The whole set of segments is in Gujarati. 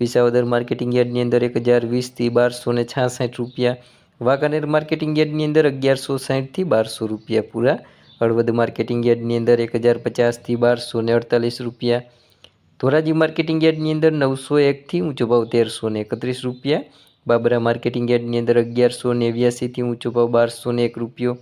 વિસાવદર માર્કેટિંગ યાર્ડની અંદર એક હજાર વીસથી બારસો ને છાસઠ રૂપિયા વાંકાનેર માર્કેટિંગ યાર્ડની અંદર અગિયારસો સાઠથી બારસો રૂપિયા પૂરા, હળવદ માર્કેટિંગ યાર્ડની અંદર એક હજાર પચાસથી બારસો ને અડતાલીસ રૂપિયા, ધોરાજી માર્કેટિંગ યાર્ડની અંદર નવસો એકથી ઊંચો ભાવ તેરસો ને એકત્રીસ રૂપિયા, બાબરા માર્કેટિંગ યાર્ડની અંદર અગિયારસો નેવ્યાસીથી ઊંચો ભાવ બારસો ને એક રૂપિયો,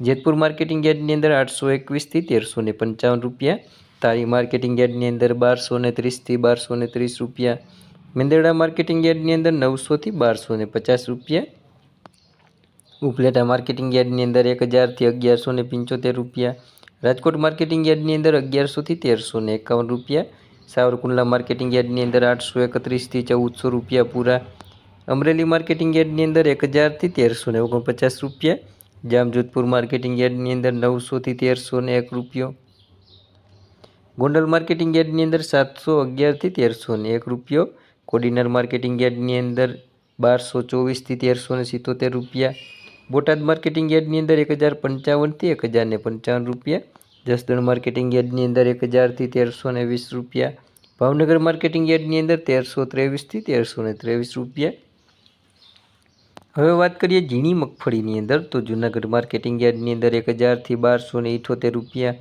જેતપુર માર્કેટિંગ યાર્ડની અંદર આઠસો એકવીસથી તેરસો ને પંચાવન રૂપિયા તારી માર્કેટિંગ યાર્ડની અંદર બારસો ને ત્રીસથી બારસો ને ત્રીસ રૂપિયા મેંદરડા માર્કેટિંગ યાર્ડની અંદર નવસોથી બારસો ને પચાસ રૂપિયા ઉપલેટા માર્કેટિંગ યાર્ડની અંદર એક હજારથી અગિયારસો ને પંચોતેર રૂપિયા રાજકોટ માર્કેટિંગ યાર્ડની અંદર અગિયારસોથી તેરસો ને એકાવન રૂપિયા સાવરકુંડલા માર્કેટિંગ યાર્ડની અંદર આઠસો એકત્રીસથી ચૌદસો રૂપિયા પૂરા અમરેલી માર્કેટિંગ યાર્ડની અંદર એક હજારથી તેરસો ને ઓગણપચાસ રૂપિયા જામજોધપુર માર્કેટિંગ યાર્ડની અંદર નવસોથી તેરસો ને એક રૂપિયો ગોંડલ માર્કેટિંગ યાર્ડની અંદર સાતસો અગિયારથી તેરસો ને એક રૂપિયો કોડીનાર માર્કેટિંગ યાર્ડની અંદર બારસો ચોવીસથી તેરસો ને સિત્તોતેર રૂપિયા. બોટાદ માર્કેટિંગ યાર્ડની અંદર એક હજાર પંચાવનથી એક હજાર ને પંચાવન રૂપિયા. જસદણ માર્કેટિંગ યાર્ડની અંદર એક હજારથી તેરસો ને વીસ રૂપિયા. ભાવનગર માર્કેટિંગ યાર્ડની અંદર તેરસો ત્રેવીસથી તેરસો ને ત્રેવીસ રૂપિયા. હવે વાત કરીએ ઝીણી મગફળીની અંદર, તો જૂનાગઢ માર્કેટિંગ યાર્ડની અંદર એક હજારથી બારસો ને ઇઠોતેર રૂપિયા.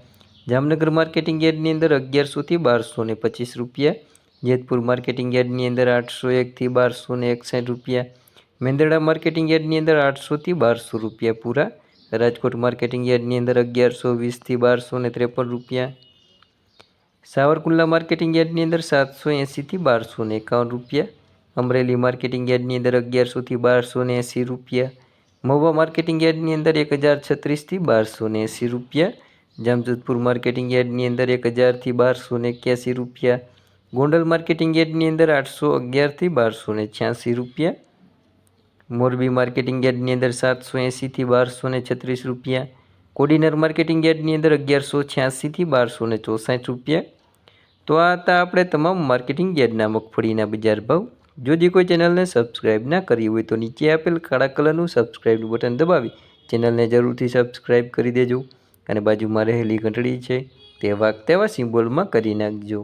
જામનગર માર્કેટિંગ યાર્ડની અંદર અગિયારસોથી બારસો ને પચીસ રૂપિયા. જેતપુર માર્કેટિંગ યાર્ડની અંદર આઠસો એકથી બારસો ને એકસાઠ રૂપિયા. મેંદરડા માર્કેટિંગ યાર્ડની અંદર આઠસોથી બારસો રૂપિયા પૂરા. રાજકોટ માર્કેટિંગ યાર્ડની અંદર અગિયારસો વીસથી બારસો ને ત્રેપન રૂપિયા. સાવરકુંડલા માર્કેટિંગ યાર્ડની અંદર સાતસો એંસીથી બારસો ને એકાવન રૂપિયા. અમરેલી માર્કેટિંગ યાર્ડની અંદર અગિયારસોથી બારસો ને એંસી રૂપિયા. મહુવા માર્કેટિંગ યાર્ડની અંદર એક હજાર છત્રીસથી બારસો ને એંસી રૂપિયા. જામજોધપુર માર્કેટિંગ યાર્ડની અંદર એક હજારથી બારસો ને એક્યાસી રૂપિયા. ગોંડલ માર્કેટિંગ યાર્ડની અંદર આઠસો અગિયારથી બારસો ને છ્યાસી રૂપિયા. મોરબી માર્કેટિંગ યાર્ડની અંદર સાતસો એંસીથી બારસો ને છત્રીસ રૂપિયા. કોડીનર માર્કેટિંગ યાર્ડની અંદર અગિયારસો છ્યાસીથી બારસો ને ચોસાઠ રૂપિયા. તો આ હતા આપણે તમામ માર્કેટિંગ યાર્ડના મગફળીના બજાર ભાવ. જો જે કોઈ ચેનલને સબસ્ક્રાઈબ ના કરી હોય તો નીચે આપેલ કાળા કલરનું સબસ્ક્રાઈબનું બટન દબાવી ચેનલને જરૂરથી સબસ્ક્રાઈબ કરી દેજો. અને બાજુમાં રહેલી ઘંટડી છે તે વાગ તેવા સિમ્બોલમાં કરી નાખજો.